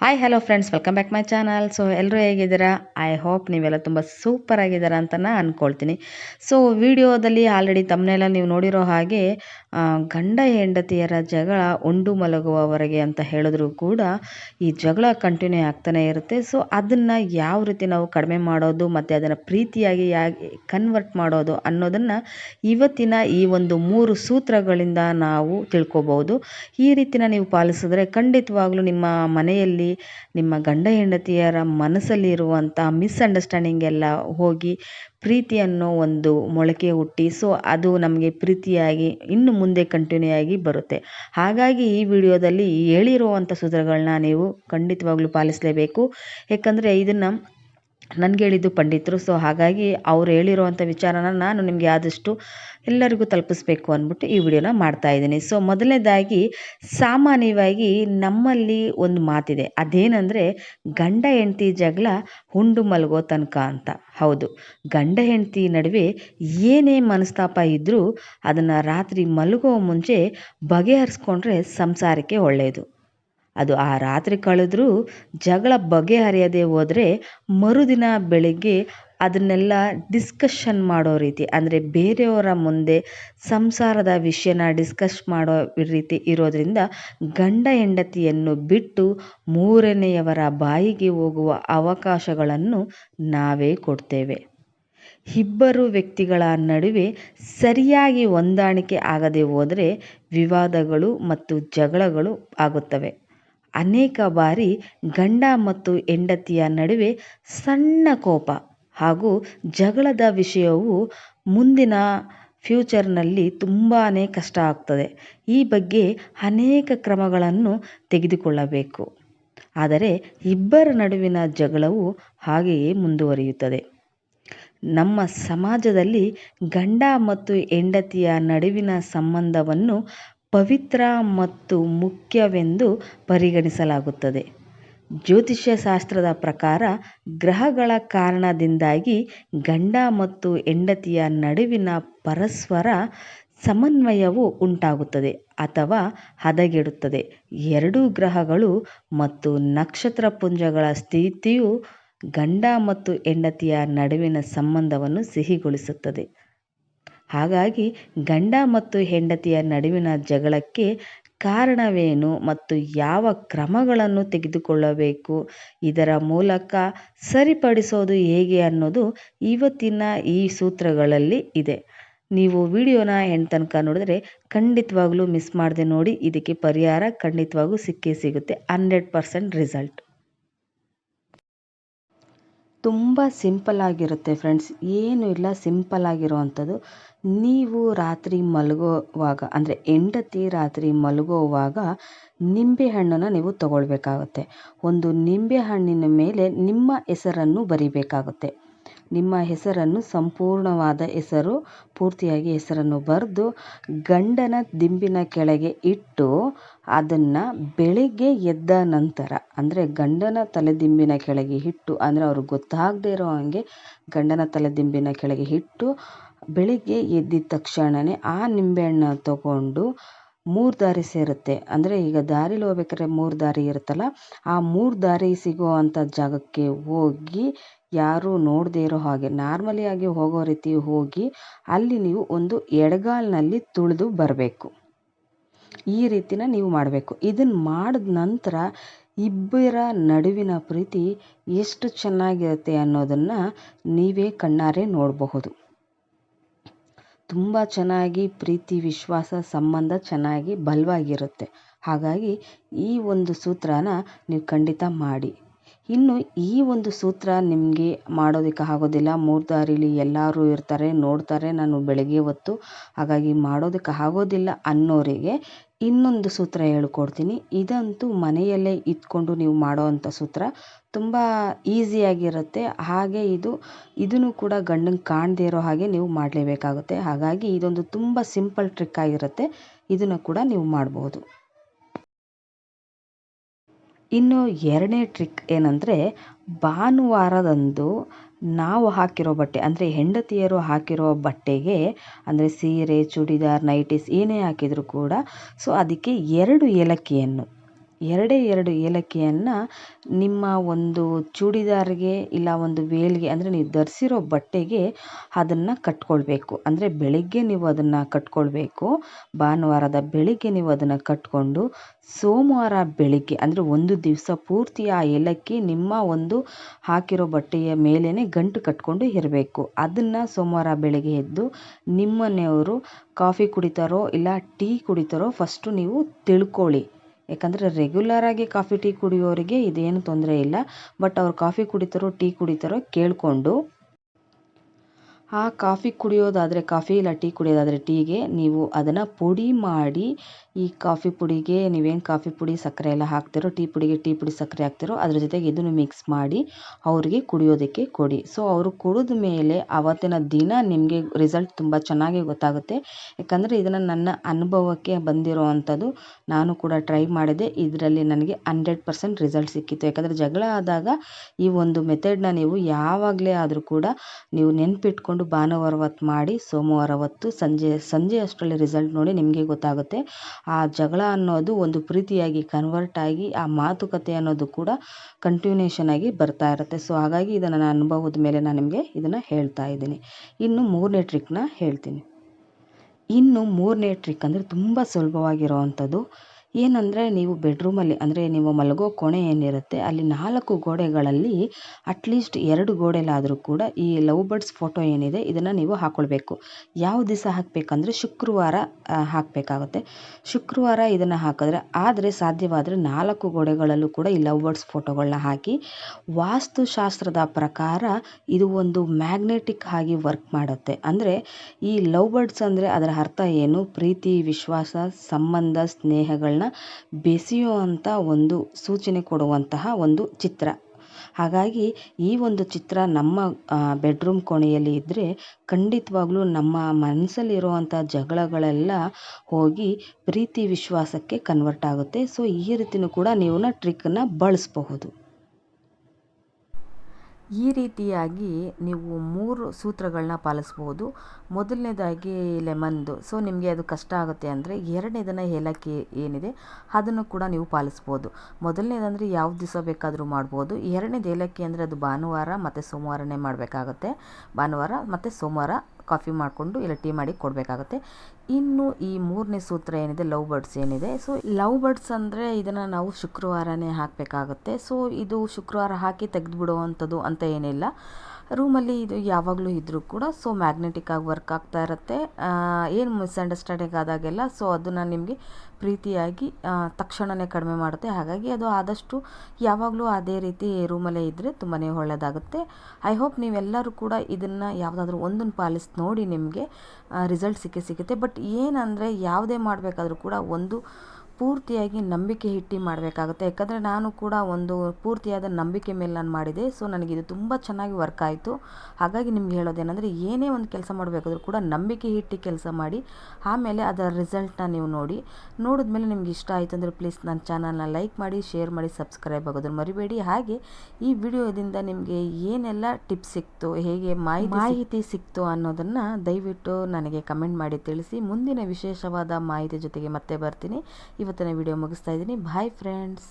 Hi hello friends welcome back my channel so ಎಲ್ಲರೂ ಹೇಗಿದ್ದೀರಾ? I hope ನೀವೆಲ್ಲ ತುಂಬ ಸೂಪರ್ ಆಗಿದ್ದೀರಾ ಅಂತ ನಾನು ಅಂದ್ಕೊಳ್ತೀನಿ ಸೊ ವಿಡಿಯೋದಲ್ಲಿ ಆಲ್ರೆಡಿ ತಮ್ಮನೆಲ್ಲ ನೀವು ನೋಡಿರೋ ಹಾಗೆ ಗಂಡ ಹೆಂಡತಿಯರ ಜಗಳ ಉಂಡು ಮಲಗುವವರೆಗೆ ಅಂತ ಹೇಳಿದ್ರು ಕೂಡ ಈ ಜಗಳ ಕಂಟಿನ್ಯೂ ಆಗ್ತಾನೆ ಇರುತ್ತೆ. ಸೊ ಅದನ್ನು ಯಾವ ರೀತಿ ನಾವು ಕಡಿಮೆ ಮಾಡೋದು, ಮತ್ತು ಅದನ್ನು ಪ್ರೀತಿಯಾಗಿ ಕನ್ವರ್ಟ್ ಮಾಡೋದು ಅನ್ನೋದನ್ನು ಇವತ್ತಿನ ಈ ಒಂದು ಮೂರು ಸೂತ್ರಗಳಿಂದ ನಾವು ತಿಳ್ಕೊಬೋದು ಈ ರೀತಿನ ನೀವು ಪಾಲಿಸಿದ್ರೆ ಖಂಡಿತವಾಗ್ಲೂ ನಿಮ್ಮ ಮನೆಯಲ್ಲಿ ನಿಮ್ಮ ಗಂಡ ಹೆಂಡತಿಯರ ಮನಸ್ಸಲ್ಲಿರುವಂಥ ಮಿಸ್ಅಂಡರ್ಸ್ಟ್ಯಾಂಡಿಂಗ್ ಎಲ್ಲ ಹೋಗಿ ಪ್ರೀತಿ ಅನ್ನೋ ಒಂದು ಮೊಳಕೆ ಹುಟ್ಟಿ ಸೊ ಅದು ನಮಗೆ ಪ್ರೀತಿಯಾಗಿ ಇನ್ನು ಮುಂದೆ ಕಂಟಿನ್ಯೂ ಆಗಿ ಬರುತ್ತೆ. ಹಾಗಾಗಿ ಈ ವಿಡಿಯೋದಲ್ಲಿ ಹೇಳಿರುವಂಥ ಸೂತ್ರಗಳನ್ನ ನೀವು ಖಂಡಿತವಾಗ್ಲೂ ಪಾಲಿಸಲೇಬೇಕು. ಏಕೆಂದರೆ ಇದನ್ನು ನನಗೆ ಹೇಳಿದ್ದು ಪಂಡಿತರು. ಸೊ ಹಾಗಾಗಿ ಅವ್ರು ಹೇಳಿರುವಂಥ ವಿಚಾರನ ನಾನು ನಿಮಗೆ ಆದಷ್ಟು ಎಲ್ಲರಿಗೂ ತಲುಪಿಸ್ಬೇಕು ಅಂದ್ಬಿಟ್ಟು ಈ ವಿಡಿಯೋನ ಮಾಡ್ತಾ ಇದ್ದೀನಿ. ಸೊ ಮೊದಲನೇದಾಗಿ ಸಾಮಾನ್ಯವಾಗಿ ನಮ್ಮಲ್ಲಿ ಒಂದು ಮಾತಿದೆ. ಅದೇನಂದರೆ, ಗಂಡ ಹೆಂಡತಿ ಜಗಳ ಹುಂಡು ಮಲಗೋ ತನಕ ಅಂತ. ಹೌದು. ಗಂಡ ಹೆಂಡತಿ ನಡುವೆ ಏನೇ ಮನಸ್ತಾಪ ಇದ್ದರೂ ಅದನ್ನು ರಾತ್ರಿ ಮಲಗೋ ಮುಂಚೆ ಬಗೆಹರಿಸ್ಕೊಂಡ್ರೆ ಸಂಸಾರಕ್ಕೆ ಒಳ್ಳೆಯದು ಅದು ಆ ರಾತ್ರಿ ಕಳೆದ್ರೂ ಜಗಳ ಬಗೆಹರಿಯದೆ ಹೋದರೆ ಮರುದಿನ ಬೆಳಿಗ್ಗೆ ಅದನ್ನೆಲ್ಲ ಡಿಸ್ಕಷನ್ ಮಾಡೋ ರೀತಿ, ಅಂದರೆ ಬೇರೆಯವರ ಮುಂದೆ ಸಂಸಾರದ ವಿಷಯನ ಡಿಸ್ಕಸ್ ಮಾಡೋ ರೀತಿ ಇರೋದರಿಂದ ಗಂಡ ಹೆಂಡತಿಯನ್ನು ಬಿಟ್ಟು ಮೂರನೆಯವರ ಬಾಯಿಗೆ ಹೋಗುವ ಅವಕಾಶಗಳನ್ನು ನಾವೇ ಕೊಡ್ತೇವೆ. ಇಬ್ಬರು ವ್ಯಕ್ತಿಗಳ ನಡುವೆ ಸರಿಯಾಗಿ ಹೊಂದಾಣಿಕೆ ಆಗದೆ ಹೋದರೆ ವಿವಾದಗಳು ಮತ್ತು ಜಗಳಗಳು ಆಗುತ್ತವೆ. ಅನೇಕ ಬಾರಿ ಗಂಡ ಮತ್ತು ಹೆಂಡತಿಯ ನಡುವೆ ಸಣ್ಣ ಕೋಪ ಹಾಗೂ ಜಗಳದ ವಿಷಯವು ಮುಂದಿನ ಫ್ಯೂಚರ್ನಲ್ಲಿ ತುಂಬಾ ಕಷ್ಟ ಆಗ್ತದೆ. ಈ ಬಗ್ಗೆ ಅನೇಕ ಕ್ರಮಗಳನ್ನು ತೆಗೆದುಕೊಳ್ಳಬೇಕು. ಆದರೆ ಇಬ್ಬರ ನಡುವಿನ ಜಗಳವು ಹಾಗೆಯೇ ಮುಂದುವರಿಯುತ್ತದೆ. ನಮ್ಮ ಸಮಾಜದಲ್ಲಿ ಗಂಡ ಮತ್ತು ಹೆಂಡತಿಯ ನಡುವಿನ ಸಂಬಂಧವನ್ನು ಪವಿತ್ರ ಮತ್ತು ಮುಖ್ಯವೆಂದು ಪರಿಗಣಿಸಲಾಗುತ್ತದೆ. ಜ್ಯೋತಿಷ್ಯ ಶಾಸ್ತ್ರದ ಪ್ರಕಾರ ಗ್ರಹಗಳ ಕಾರಣದಿಂದಾಗಿ ಗಂಡ ಮತ್ತು ಹೆಂಡತಿಯ ನಡುವಿನ ಪರಸ್ಪರ ಸಮನ್ವಯವು ಉಂಟಾಗುತ್ತದೆ ಅಥವಾ ಹದಗೆಡುತ್ತದೆ. ಎರಡೂ ಗ್ರಹಗಳು ಮತ್ತು ನಕ್ಷತ್ರ ಪುಂಜಗಳ ಸ್ಥಿತಿಯು ಗಂಡ ಮತ್ತು ಹೆಂಡತಿಯ ನಡುವಿನ ಸಂಬಂಧವನ್ನು ಸಿಹಿಗೊಳಿಸುತ್ತದೆ. ಹಾಗಾಗಿ ಗಂಡ ಮತ್ತು ಹೆಂಡತಿಯ ನಡುವಿನ ಜಗಳಕ್ಕೆ ಕಾರಣವೇನು ಮತ್ತು ಯಾವ ಕ್ರಮಗಳನ್ನು ತೆಗೆದುಕೊಳ್ಳಬೇಕು, ಇದರ ಮೂಲಕ ಸರಿಪಡಿಸೋದು ಹೇಗೆ ಅನ್ನೋದು ಇವತ್ತಿನ ಈ ಸೂತ್ರಗಳಲ್ಲಿ ಇದೆ. ನೀವು ವಿಡಿಯೋನ ಹೆಣ್ಣು ತನಕ ನೋಡಿದ್ರೆ ಖಂಡಿತವಾಗ್ಲೂ ಮಿಸ್ ಮಾಡದೆ ನೋಡಿ, ಇದಕ್ಕೆ ಪರಿಹಾರ ಖಂಡಿತವಾಗೂ ಸಿಕ್ಕೇ ಸಿಗುತ್ತೆ, ಹಂಡ್ರೆಡ್ ಪರ್ಸೆಂಟ್ ರಿಸಲ್ಟ್. ತುಂಬ ಸಿಂಪಲ್ ಆಗಿರುತ್ತೆ ಫ್ರೆಂಡ್ಸ್. ಏನು ಇಲ್ಲ, ಸಿಂಪಲ್ ಆಗಿರುವಂಥದ್ದು. ನೀವು ರಾತ್ರಿ ಮಲಗುವಾಗ, ಅಂದರೆ ಹೆಂಡತಿ ರಾತ್ರಿ ಮಲಗುವಾಗ ನಿಂಬೆಹಣ್ಣನ್ನು ನೀವು ತಗೊಳ್ಬೇಕಾಗುತ್ತೆ. ಒಂದು ನಿಂಬೆಹಣ್ಣಿನ ಮೇಲೆ ನಿಮ್ಮ ಹೆಸರನ್ನು ಬರಿಬೇಕಾಗುತ್ತೆ. ನಿಮ್ಮ ಹೆಸರನ್ನು ಸಂಪೂರ್ಣವಾದ ಹೆಸರು, ಪೂರ್ತಿಯಾಗಿ ಹೆಸರನ್ನು ಬರೆದು ಗಂಡನ ದಿಂಬಿನ ಕೆಳಗೆ ಇಟ್ಟು ಅದನ್ನು ಬೆಳಿಗ್ಗೆ ಎದ್ದ ನಂತರ, ಅಂದರೆ ಗಂಡನ ತಲೆದಿಂಬಿನ ಕೆಳಗೆ ಇಟ್ಟು, ಅಂದರೆ ಅವ್ರಿಗೆ ಗೊತ್ತಾಗದೇ ಇರೋ ಹಾಗೆ ಗಂಡನ ತಲೆದಿಂಬಿನ ಕೆಳಗೆ ಇಟ್ಟು ಬೆಳಿಗ್ಗೆ ಎದ್ದಿದ ತಕ್ಷಣವೇ ಆ ನಿಂಬೆಹಣ್ಣ ತಗೊಂಡು ಮೂರು ದಾರಿ ಸೇರುತ್ತೆ. ಅಂದರೆ ಈಗ ದಾರಿಲಿ ಹೋಗ್ಬೇಕಾದ್ರೆ ಮೂರು ದಾರಿ ಇರುತ್ತಲ್ಲ, ಆ ಮೂರು ದಾರಿ ಸಿಗೋ ಅಂಥ ಜಾಗಕ್ಕೆ ಹೋಗಿ ಯಾರೂ ನೋಡದೆ ಇರೋ ಹಾಗೆ ನಾರ್ಮಲಿ ಆಗಿ ಹೋಗೋ ರೀತಿ ಹೋಗಿ ಅಲ್ಲಿ ನೀವು ಒಂದು ಎಡಗಾಲ್ನಲ್ಲಿ ತುಳಿದು ಬರಬೇಕು. ಈ ರೀತಿನ ನೀವು ಮಾಡಬೇಕು. ಇದನ್ನ ಮಾಡಿದ ನಂತರ ಇಬ್ಬರ ನಡುವಿನ ಪ್ರೀತಿ ಎಷ್ಟು ಚೆನ್ನಾಗಿರುತ್ತೆ ಅನ್ನೋದನ್ನು ನೀವೇ ಕಣ್ಣಾರೆ ನೋಡಬಹುದು. ತುಂಬ ಚೆನ್ನಾಗಿ ಪ್ರೀತಿ, ವಿಶ್ವಾಸ, ಸಂಬಂಧ ಚೆನ್ನಾಗಿ ಬಲವಾಗಿರುತ್ತೆ. ಹಾಗಾಗಿ ಈ ಒಂದು ಸೂತ್ರನ ನೀವು ಖಂಡಿತ ಮಾಡಿ. ಇನ್ನು ಈ ಒಂದು ಸೂತ್ರ ನಿಮಗೆ ಮಾಡೋದಕ್ಕೆ ಆಗೋದಿಲ್ಲ. ಮೂರು ದಾರಿಲಿ ಎಲ್ಲರೂ ಇರ್ತಾರೆ, ನೋಡ್ತಾರೆ, ನಾನು ಬೆಳಗ್ಗೆ ಹೊತ್ತು ಹಾಗಾಗಿ ಮಾಡೋದಕ್ಕೆ ಆಗೋದಿಲ್ಲ ಅನ್ನೋರಿಗೆ ಇನ್ನೊಂದು ಸೂತ್ರ ಹೇಳ್ಕೊಡ್ತೀನಿ. ಇದಂತೂ ಮನೆಯಲ್ಲೇ ಇದ್ಕೊಂಡು ನೀವು ಮಾಡೋ ಅಂಥ ಸೂತ್ರ. ತುಂಬ ಈಸಿಯಾಗಿರುತ್ತೆ ಹಾಗೆ ಇದು, ಇದನ್ನು ಕೂಡ ಗಂಡಂಗೆ ಕಾಣದೇ ಇರೋ ಹಾಗೆ ನೀವು ಮಾಡಲೇಬೇಕಾಗುತ್ತೆ. ಹಾಗಾಗಿ ಇದೊಂದು ತುಂಬ ಸಿಂಪಲ್ ಟ್ರಿಕ್ ಆಗಿರುತ್ತೆ. ಇದನ್ನು ಕೂಡ ನೀವು ಮಾಡ್ಬೋದು. ಇನ್ನು ಎರಡನೇ ಟ್ರಿಕ್ ಏನಂದರೆ ಭಾನುವಾರದಂದು ನಾವು ಹಾಕಿರೋ ಬಟ್ಟೆ, ಅಂದರೆ ಹೆಂಡತಿಯರು ಹಾಕಿರೋ ಬಟ್ಟೆಗೆ, ಅಂದರೆ ಸೀರೆ, ಚೂಡಿದಾರ್, ನೈಟೀಸ್ ಏನೇ ಹಾಕಿದರೂ ಕೂಡ, ಸೊ ಅದಕ್ಕೆ ಎರಡು ಏಲಕ್ಕಿಯನ್ನು. ಎರಡೇ ಎರಡು ಏಲಕ್ಕಿಯನ್ನು ನಿಮ್ಮ ಒಂದು ಚೂಡಿದಾರ್ಗೆ ಇಲ್ಲ ಒಂದು ವೇಲ್ಗೆ ಅಂದರೆ ನೀವು ಧರಿಸಿರೋ ಬಟ್ಟೆಗೆ ಅದನ್ನು ಕಟ್ಕೊಳ್ಬೇಕು. ಅಂದರೆ ಬೆಳಿಗ್ಗೆ ನೀವು ಅದನ್ನು ಕಟ್ಕೊಳ್ಬೇಕು. ಭಾನುವಾರದ ಬೆಳಿಗ್ಗೆ ನೀವು ಅದನ್ನು ಕಟ್ಕೊಂಡು ಸೋಮವಾರ ಬೆಳಿಗ್ಗೆ ಅಂದರೆ ಒಂದು ದಿವಸ ಪೂರ್ತಿ ಆ ಏಲಕ್ಕಿ ನಿಮ್ಮ ಒಂದು ಹಾಕಿರೋ ಬಟ್ಟೆಯ ಮೇಲೇ ಗಂಟು ಕಟ್ಕೊಂಡು ಇರಬೇಕು. ಅದನ್ನು ಸೋಮವಾರ ಬೆಳಿಗ್ಗೆ ಎದ್ದು ನಿಮ್ಮನೆಯವರು ಕಾಫಿ ಕುಡಿತಾರೋ ಇಲ್ಲ ಟೀ ಕುಡಿತಾರೋ ಫಸ್ಟು ನೀವು ತಿಳ್ಕೊಳ್ಳಿ. ಯಾಕಂದರೆ ರೆಗ್ಯುಲರಾಗಿ ಕಾಫಿ ಟೀ ಕುಡಿಯೋರಿಗೆ ಇದೇನು ತೊಂದರೆ ಇಲ್ಲ. ಬಟ್ ಅವ್ರು ಕಾಫಿ ಕುಡಿತಾರೋ ಟೀ ಕುಡಿತಾರೋ ಕೇಳಿಕೊಂಡು, ಆ ಕಾಫಿ ಕುಡಿಯೋದಾದರೆ ಕಾಫಿ ಇಲ್ಲ ಟೀ ಕುಡಿಯೋದಾದರೆ ಟೀಗೆ ನೀವು ಅದನ್ನು ಪುಡಿ ಮಾಡಿ ಈ ಕಾಫಿ ಪುಡಿಗೆ ನೀವೇನು ಕಾಫಿ ಪುಡಿ ಸಕ್ಕರೆ ಎಲ್ಲ ಹಾಕ್ತಿರೋ, ಟೀ ಪುಡಿಗೆ ಟೀ ಪುಡಿ ಸಕ್ಕರೆ ಹಾಕ್ತಿರೋ, ಅದ್ರ ಜೊತೆಗೆ ಇದನ್ನು ಮಿಕ್ಸ್ ಮಾಡಿ ಅವರಿಗೆ ಕುಡಿಯೋದಕ್ಕೆ ಕೊಡಿ. ಸೊ ಅವರು ಕುಡಿದ ಮೇಲೆ ಆವತ್ತಿನ ದಿನ ನಿಮಗೆ ರಿಸಲ್ಟ್ ತುಂಬ ಚೆನ್ನಾಗಿ ಗೊತ್ತಾಗುತ್ತೆ. ಯಾಕಂದರೆ ಇದನ್ನು ನನ್ನ ಅನುಭವಕ್ಕೆ ಬಂದಿರೋ ಅಂಥದ್ದು ನಾನು ಕೂಡ ಟ್ರೈ ಮಾಡಿದೆ. ಇದರಲ್ಲಿ ನನಗೆ ಹಂಡ್ರೆಡ್ ಪರ್ಸೆಂಟ್ ರಿಸಲ್ಟ್ ಸಿಕ್ಕಿತ್ತು. ಯಾಕಂದರೆ ಜಗಳ ಆದಾಗ ಈ ಒಂದು ಮೆಥಡ್ನ ನೀವು ಯಾವಾಗಲೇ ಆದರೂ ಕೂಡ ನೀವು ನೆನ್ಪಿಟ್ಕೊಂಡು ಭಾನುವಾರ ಹೊತ್ತು ಮಾಡಿ, ಸೋಮವಾರ ಹೊತ್ತು ಸಂಜೆ ಸಂಜೆ ಅಷ್ಟರಲ್ಲಿ ರಿಸಲ್ಟ್ ನೋಡಿ ನಿಮಗೆ ಗೊತ್ತಾಗುತ್ತೆ. ಆ ಜಗಳ ಅನ್ನೋದು ಒಂದು ಪ್ರೀತಿಯಾಗಿ ಕನ್ವರ್ಟ್ ಆಗಿ ಆ ಮಾತುಕತೆ ಅನ್ನೋದು ಕೂಡ ಕಂಟಿನ್ಯೂಷನ್ ಆಗಿ ಬರ್ತಾ ಇರುತ್ತೆ. ಸೊ ಹಾಗಾಗಿ ಇದನ್ನು ನಾನು ಅನುಭವದ ಮೇಲೆ ನಾನು ನಿಮಗೆ ಇದನ್ನು ಹೇಳ್ತಾ ಇದ್ದೀನಿ. ಇನ್ನು ಮೂರನೇ ಟ್ರಿಕ್ನ ಹೇಳ್ತೀನಿ. ಇನ್ನು ಮೂರನೇ ಟ್ರಿಕ್ ಅಂದರೆ ತುಂಬ ಸುಲಭವಾಗಿರೋ ಅಂಥದ್ದು. ಏನಂದರೆ ನೀವು ಬೆಡ್ರೂಮಲ್ಲಿ ಅಂದರೆ ನೀವು ಮಲಗೋ ಕೋಣೆ ಏನಿರುತ್ತೆ, ಅಲ್ಲಿ ನಾಲ್ಕು ಗೋಡೆಗಳಲ್ಲಿ ಅಟ್ಲೀಸ್ಟ್ ಎರಡು ಗೋಡೆಲಾದರೂ ಕೂಡ ಈ ಲವ್ ಬರ್ಡ್ಸ್ ಫೋಟೋ ಏನಿದೆ, ಇದನ್ನು ನೀವು ಹಾಕ್ಕೊಳ್ಬೇಕು ಯಾವ ದಿವಸ ಹಾಕಬೇಕಂದ್ರೆ ಶುಕ್ರವಾರ ಹಾಕಬೇಕಾಗುತ್ತೆ. ಶುಕ್ರವಾರ ಇದನ್ನು ಹಾಕಿದ್ರೆ, ಆದರೆ ಸಾಧ್ಯವಾದರೆ ನಾಲ್ಕು ಗೋಡೆಗಳಲ್ಲೂ ಕೂಡ ಈ ಲವ್ ಬರ್ಡ್ಸ್ ಫೋಟೋಗಳನ್ನ ಹಾಕಿ, ವಾಸ್ತುಶಾಸ್ತ್ರದ ಪ್ರಕಾರ ಇದು ಒಂದು ಮ್ಯಾಗ್ನೆಟಿಕ್ ಆಗಿ ವರ್ಕ್ ಮಾಡುತ್ತೆ. ಅಂದರೆ ಈ ಲವ್ ಬರ್ಡ್ಸ್ ಅಂದರೆ ಅದರ ಅರ್ಥ ಏನು? ಪ್ರೀತಿ, ವಿಶ್ವಾಸ, ಸಂಬಂಧ ಸ್ನೇಹಗಳನ್ನ ಬೆಸೆಯುವಂಥ ಒಂದು ಸೂಚನೆ ಕೊಡುವಂತಹ ಒಂದು ಚಿತ್ರ. ಹಾಗಾಗಿ ಈ ಒಂದು ಚಿತ್ರ ನಮ್ಮ ಬೆಡ್ರೂಮ್ ಕೋಣೆಯಲ್ಲಿ ಇದ್ದರೆ ಖಂಡಿತವಾಗ್ಲೂ ನಮ್ಮ ಮನಸ್ಸಲ್ಲಿರುವಂಥ ಜಗಳಗಳೆಲ್ಲ ಹೋಗಿ ಪ್ರೀತಿ ವಿಶ್ವಾಸಕ್ಕೆ ಕನ್ವರ್ಟ್ ಆಗುತ್ತೆ. ಸೊ ಈ ರೀತಿಯೂ ಕೂಡ ನೀವು ಟ್ರಿಕ್ಕನ್ನು ಬಳಸಬಹುದು. ಈ ರೀತಿಯಾಗಿ ನೀವು ಮೂರು ಸೂತ್ರಗಳನ್ನ ಪಾಲಿಸ್ಬೋದು. ಮೊದಲನೇದಾಗಿ ಲೆಮನ್ದು. ಸೊ, ನಿಮಗೆ ಅದು ಕಷ್ಟ ಆಗುತ್ತೆ ಅಂದರೆ ಎರಡನೇದನ್ನು ಏಲಕ್ಕಿ ಏನಿದೆ, ಅದನ್ನು ಕೂಡ ನೀವು ಪಾಲಿಸ್ಬೋದು. ಮೊದಲನೇದಂದರೆ ಯಾವ ದಿವಸ ಬೇಕಾದರೂ ಮಾಡ್ಬೋದು. ಎರಡನೇದು ಏಲಕ್ಕಿ ಅಂದರೆ ಅದು ಭಾನುವಾರ ಮತ್ತು ಸೋಮವಾರನೇ ಮಾಡಬೇಕಾಗತ್ತೆ. ಭಾನುವಾರ ಮತ್ತು ಸೋಮವಾರ ಕಾಫಿ ಮಾಡಿಕೊಂಡು ಇಲ್ಲ ಟೀ ಮಾಡಿ ಕೊಡಬೇಕಾಗತ್ತೆ. ಇನ್ನು ಈ ಮೂರನೇ ಸೂತ್ರ ಏನಿದೆ ಲವ್ ಬರ್ಡ್ಸ್ ಏನಿದೆ. ಸೊ ಲವ್ ಬರ್ಡ್ಸ್ ಅಂದರೆ ಇದನ್ನು ನಾವು ಶುಕ್ರವಾರನೇ ಹಾಕಬೇಕಾಗುತ್ತೆ. ಸೊ ಇದು ಶುಕ್ರವಾರ ಹಾಕಿ ತೆಗೆದುಬಿಡುವಂಥದ್ದು ಅಂತ ಏನಿಲ್ಲ. ರೂಮಲ್ಲಿ ಇದು ಯಾವಾಗಲೂ ಇದ್ದರೂ ಕೂಡ ಸೊ ಮ್ಯಾಗ್ನೆಟಿಕ್ ಆಗಿ ವರ್ಕ್ ಆಗ್ತಾ ಇರುತ್ತೆ. ಏನು ಮಿಸ್ಅಂಡರ್ಸ್ಟ್ಯಾಂಡಿಂಗ್ ಆದಾಗೆಲ್ಲ ಸೊ ಅದನ್ನು ನಿಮಗೆ ಪ್ರೀತಿಯಾಗಿ ತಕ್ಷಣವೇ ಕಡಿಮೆ ಮಾಡುತ್ತೆ. ಹಾಗಾಗಿ ಅದು ಆದಷ್ಟು ಯಾವಾಗಲೂ ಅದೇ ರೀತಿ ರೂಮಲ್ಲೇ ಇದ್ದರೆ ತುಂಬಾ ಒಳ್ಳೆಯದಾಗುತ್ತೆ ಐ ಹೋಪ್ ನೀವೆಲ್ಲರೂ ಕೂಡ ಇದನ್ನು ಯಾವುದಾದ್ರೂ ಒಂದನ್ನು ಪಾಲಿಸಿ ನೋಡಿ ನಿಮಗೆ ರಿಸಲ್ಟ್ ಸಿಕ್ಕೇ ಸಿಗುತ್ತೆ ಬಟ್ ಏನಂದರೆ, ಯಾವುದೇ ಮಾಡಬೇಕಾದ್ರೂ ಕೂಡ ಒಂದು ಪೂರ್ತಿಯಾಗಿ ನಂಬಿಕೆ ಇಟ್ಟು ಮಾಡಬೇಕಾಗುತ್ತೆ. ಯಾಕಂದರೆ ನಾನು ಕೂಡ ಒಂದು ಪೂರ್ತಿಯಾದ ನಂಬಿಕೆ ಮೇಲೆ ನಾನು ಮಾಡಿದೆ. ಸೊ ನನಗಿದು ತುಂಬ ಚೆನ್ನಾಗಿ ವರ್ಕ್ ಆಯಿತು. ಹಾಗಾಗಿ ನಿಮ್ಗೆ ಹೇಳೋದೇನೆಂದರೆ, ಏನೇ ಒಂದು ಕೆಲಸ ಮಾಡಬೇಕಾದ್ರೂ ಕೂಡ ನಂಬಿಕೆ ಇಟ್ಟು ಕೆಲಸ ಮಾಡಿ, ಆಮೇಲೆ ಅದರ ರಿಸಲ್ಟ್ನ ನೀವು ನೋಡಿ. ನೋಡಿದ್ಮೇಲೆ ನಿಮ್ಗೆ ಇಷ್ಟ ಆಯಿತು ಅಂದರೆ ಪ್ಲೀಸ್ ನನ್ನ ಚಾನಲ್ನ ಲೈಕ್ ಮಾಡಿ ಶೇರ್ ಮಾಡಿ ಸಬ್ಸ್ಕ್ರೈಬ್ ಆಗೋದನ್ನು ಮರಿಬೇಡಿ. ಹಾಗೆ ಈ ವಿಡಿಯೋದಿಂದ ನಿಮಗೆ ಏನೆಲ್ಲ ಟಿಪ್ಸ್ ಸಿಕ್ತು, ಹೇಗೆ ಮಾಹಿತಿ ಮಾಹಿತಿ ಸಿಕ್ತು ಅನ್ನೋದನ್ನು ದಯವಿಟ್ಟು ನನಗೆ ಕಮೆಂಟ್ ಮಾಡಿ ತಿಳಿಸಿ. ಮುಂದಿನ ವಿಶೇಷವಾದ ಮಾಹಿತಿ ಜೊತೆಗೆ ಮತ್ತೆ ಬರ್ತೀನಿ. ಇವತ್ತಿನ ವಿಡಿಯೋ ಮುಗಿಸ್ತಾ ಇದ್ದೀನಿ. Bye friends